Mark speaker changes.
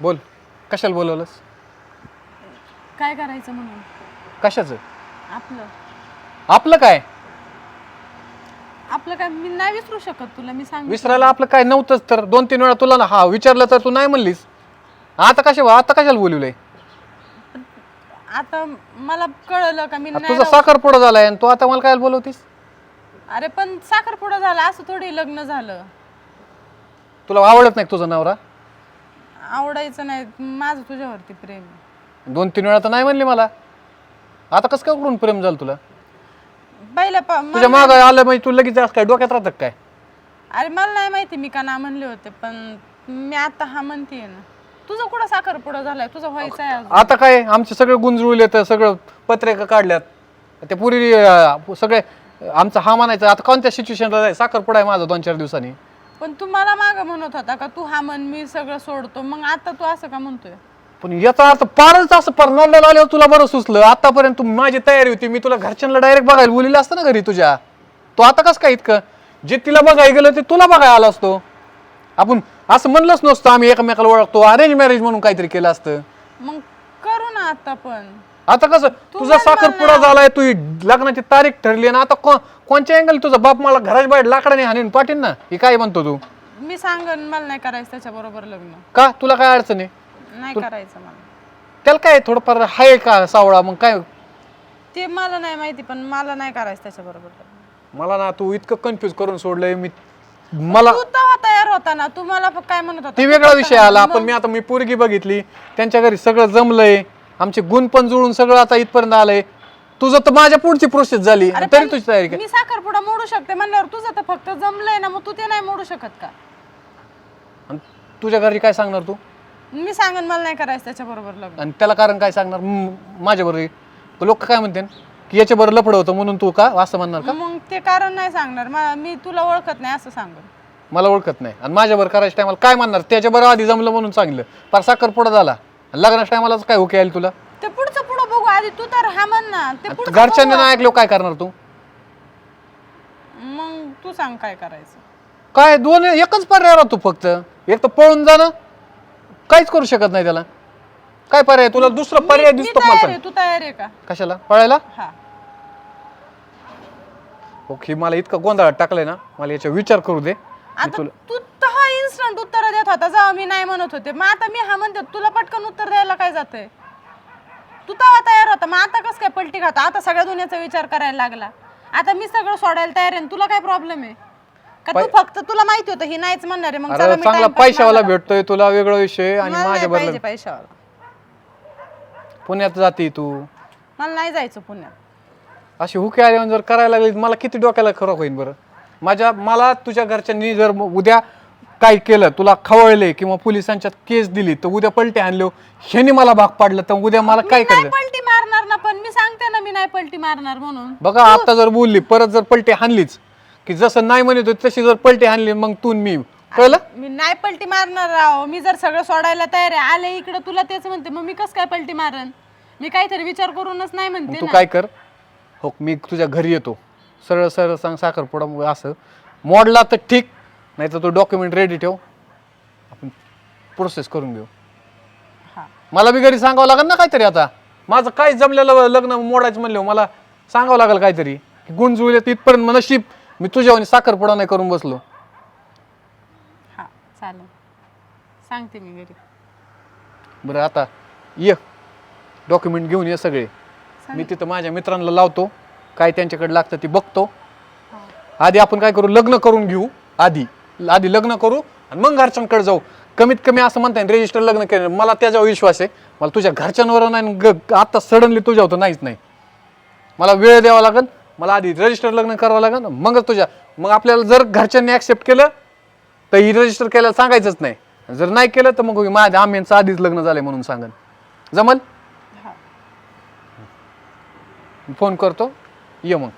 Speaker 1: बोल. कशाला बोलवलंस?
Speaker 2: काय करायचं म्हणून?
Speaker 1: कशाचं?
Speaker 2: आपलं.
Speaker 1: आपलं काय?
Speaker 2: आपलं काय? मी नाही विसरू शकत तुला मी सांग
Speaker 1: विसरायला आपलं काय नव्हतंच तर दोन तीन वेळा तुला ना हा विचारलं तर तू नाही म्हणलीस. आता कशा आता कशाला बोलवलंय?
Speaker 2: आता मला कळलं का मी
Speaker 1: आता
Speaker 2: नाही
Speaker 1: तुझा साखर पुढं झालाय आणि तू आता मला काय बोलवतीस?
Speaker 2: अरे पण साखरपुडा झाला असं थोडी लग्न झालं.
Speaker 1: तुला आवडत नाही का तुझा नवरा?
Speaker 2: आवडायचं नाही. माझं तुझ्यावरती प्रेम आहे.
Speaker 1: दोन तीन वेळा तर नाही म्हणली मला. आता कसं काय करून प्रेम झालं तुला?
Speaker 2: पहिलं प- म-
Speaker 1: तुझ्या माग आलं म्हणजे तू लगेच असं काय डोक्यात राहतं का काय?
Speaker 2: अरे मला नाही माहिती मी का ना म्हणले होते पण मी आता हा म्हणतीये ना. तुझं कुठं साखरपुडा झालाय? तुझं व्हायचं आहे अजून.
Speaker 1: आता काय? आमचे सगळे गुंजळले तर सगळं पत्रिका काढल्यात. ते पुरी सगळे आमचा हा म्हणायचं आता कोणत्या सिच्युएशनला आहे साखर पुढा आहे माझा दोन चार दिवसांनी.
Speaker 2: पण तू मला माग म्हणत होता का तू हा म्हण मी सगळं सोडतो. मग आता तू असं का म्हणतोय?
Speaker 1: पण याचा अर्थ पारच असं परनाला आल्यावर तुला बरं सुचलं. आतापर्यंत तू माझी तयारी होती मी तुला घरच्यांना डायरेक्ट बघायला बोलिलं असतं ना घरी तुझ्या. तो आता कसं काय इतकं? जे तिला बघायला गेलं ते तुला बघायला आला असतो. आपण असं म्हणलंच नसतं आम्ही एकमेकाला ओळखतो अरेंज मॅरेज म्हणून काहीतरी केलं असतं.
Speaker 2: मग करू ना आता पण.
Speaker 1: आता कसं तुझा
Speaker 2: म्हण
Speaker 1: साखर
Speaker 2: मला.
Speaker 1: पुडा झालाय तू लग्नाची तारीख ठरली आणि आता को- कोणच्या अँगल तुझा बाप मला घराच्या बाहेर लाकडाने हाणून पाठीन ना? ही काय म्हणतो तू?
Speaker 2: मी सांगन मला नाही करायचं त्याच्या बरोबर लग्न.
Speaker 1: का? तुला काय अडचण आहे?
Speaker 2: नाही करायचं मला.
Speaker 1: त्याला काय थोडंफार आहे का सावळा मग काय?
Speaker 2: ते मला नाही माहिती पण मला नाही करायचं त्याच्या बरोबर लग्न.
Speaker 1: मला ना तू इतकं कन्फ्युज करून सोडलंय मी मला
Speaker 2: तू तेव्हा तयार होता ना तू मला काय म्हणत होता?
Speaker 1: ती वेगळा विषय आला पण मी आता मी पोरगी बघितली त्यांच्या घरी सगळं जमलंय आमचे गुण पण जुळून सगळं आता इथपर्यंत आलंय. तुझं तर माझ्या पुढची प्रोसेस झाली.
Speaker 2: अरे
Speaker 1: तरी
Speaker 2: पण
Speaker 1: तुझी तयारी काय
Speaker 2: मी साखरपुडा मोडू शकते म्हणल्यावर तुझं तर फक्त जमलंय ना मग तू ते नाही मोडू शकत का?
Speaker 1: आणि तुझ्या घरी काय सांगणार तू?
Speaker 2: मी सांगन मला नाही करायचं त्याच्या बरोबर लग्न.
Speaker 1: आणि त्याला कारण काय सांगणार? माझ्या बरोबर लोक काय म्हणते? की याच्या बरोबर लपड होतं म्हणून तू का? असं म्हणणार का?
Speaker 2: मग ते कारण नाही सांगणार. मा- मी तुला ओळखत नाही असं सांगन.
Speaker 1: मला ओळखत नाही. आणि माझ्या बरोबर करायच्या टायमाला काय म्हणणार? त्याच्या बरोबर आधी जमलं म्हणून सांगितलं. फार साखर पुढं झाला. लग्नाच्या टायमाला काय ओके आली तुला?
Speaker 2: ते पुढचं पुढं बघू आधी. तू तर हा म्हण ना. ते
Speaker 1: आता
Speaker 2: पुढचं
Speaker 1: घरच्यांनी नाही ऐकलं काय करणार तू.
Speaker 2: मग तू सांग काय करायचं.
Speaker 1: काय दोन एकच पर्याय राहतो फक्त. एक तर पळून जाणं काहीच करू शकत नाही त्याला. काय पर्याय? तुला दुसरा पर्याय
Speaker 2: मी
Speaker 1: दिसतो मला
Speaker 2: तयार
Speaker 1: सांग.
Speaker 2: आहे. तू तयार आहे का?
Speaker 1: कशाला? पळायला?
Speaker 2: हा.
Speaker 1: ओके मला इतकं गोंधळात टाकलंय ना. मला याचा विचार करू दे. मी
Speaker 2: आता
Speaker 1: तुला
Speaker 2: तू इन्स्टंट उत्तर देत होता जेव्हा मी नाही म्हणत होते. मग आता मी हा म्हणते तुला पटकन उत्तर द्यायला काय जातंय? तू तेव्हा तयार होता मग आता कसं काय पलटी खाता आता सगळ्या दुनियाचा विचार करायला लागला. आता मी सगळं सोडायला तयार आहे आणि तुला काय प्रॉब्लेम आहे? का तू फक्त तुला माहिती होतं ही नाहीच म्हणणार आहे मग चला
Speaker 1: अरे
Speaker 2: मी
Speaker 1: चांगला पैशावाला. भेटतोय तुला वेगळा विषय आणि
Speaker 2: मला नाही
Speaker 1: माझ्या
Speaker 2: पाहिजे
Speaker 1: बरोबर
Speaker 2: पैशावाला.
Speaker 1: पुण्यात जाते तू.
Speaker 2: मला नाही जायचं पुण्यात.
Speaker 1: अशी हुके आल्यावर जर करायला लागली मला किती डोक्याला खरं होईल बरं? माझ्या मला तुझ्या घरच्यांनी जर म- उद्या काय केलं तुला खवळले किंवा पोलिसांच्यात केस दिली तर उद्या पलटे आणलो ह्यानी मला भाग पाडलं तर उद्या मला काय
Speaker 2: नाही
Speaker 1: करायचं?
Speaker 2: पलटी मारणार ना पण मी सांगते ना मी नाही पलटी मारणार म्हणून.
Speaker 1: बघा आता जर बोलली परत जर पलटी हाणलीच की जसं नाही म्हणत होती तशी जर पलटी हाणली मग तू आणि मी. कळलं?
Speaker 2: मी नाही पलटी मारणार राव. मी जर सगळं सोडायला तयार आहे आले इकडं तुला तेच म्हणते मग मी कसं काय पलटी मारन? मी काहीतरी विचार करूनच नाही म्हणते
Speaker 1: तू
Speaker 2: ना.
Speaker 1: काय कर? हो मी तुझ्या घरी येतो. सरळ सरळ सांग साखरपुडा असं. मोडला तर ठीक नाही तर तो डॉक्युमेंट रेडी ठेव. आपण प्रोसेस करून घेऊ.
Speaker 2: हा.
Speaker 1: मला बी घरी सांगावं लागेल ना काहीतरी आता. माझं काय जमलेलं लग्न मोडायचं म्हणलं मला सांगावं लागेल काहीतरी. की गुण जुळले इथपर्यंत मग नशीब मी तुझ्या साखरपुडा नाही करून बसलो.
Speaker 2: हा चालेल. सांगते मी घरी.
Speaker 1: बरं आता ये. डॉक्युमेंट घेऊन ये सगळे. मी तिथं माझ्या मित्रांना लावतो. काय त्यांच्याकडे लागतं ते बघतो. आधी आपण काय करू? लग्न करून घेऊ आधी. आधी लग्न करू आणि मग घरच्यांकडे जाऊ. कमीत कमी असं म्हणता येईल रजिस्टर लग्न केलं. मला त्याच्यावर विश्वास आहे. मला तुझ्या घरच्यांवर नाही ग- आता सडनली तुझ्या होतं नाहीच नाही. मला वेळ द्यावा लागेल. मला आधी रजिस्टर लग्न करावं लागेल. मगच तुझ्या मग आपल्याला जर घरच्यांनी ॲक्सेप्ट केलं तर ही रजिस्टर केल्याला सांगायचंच नाही. जर नाही केलं तर मग माझ्या आम्यांचं आधीच लग्न झालंय म्हणून सांगन. जमल? फोन करतो. ये मग.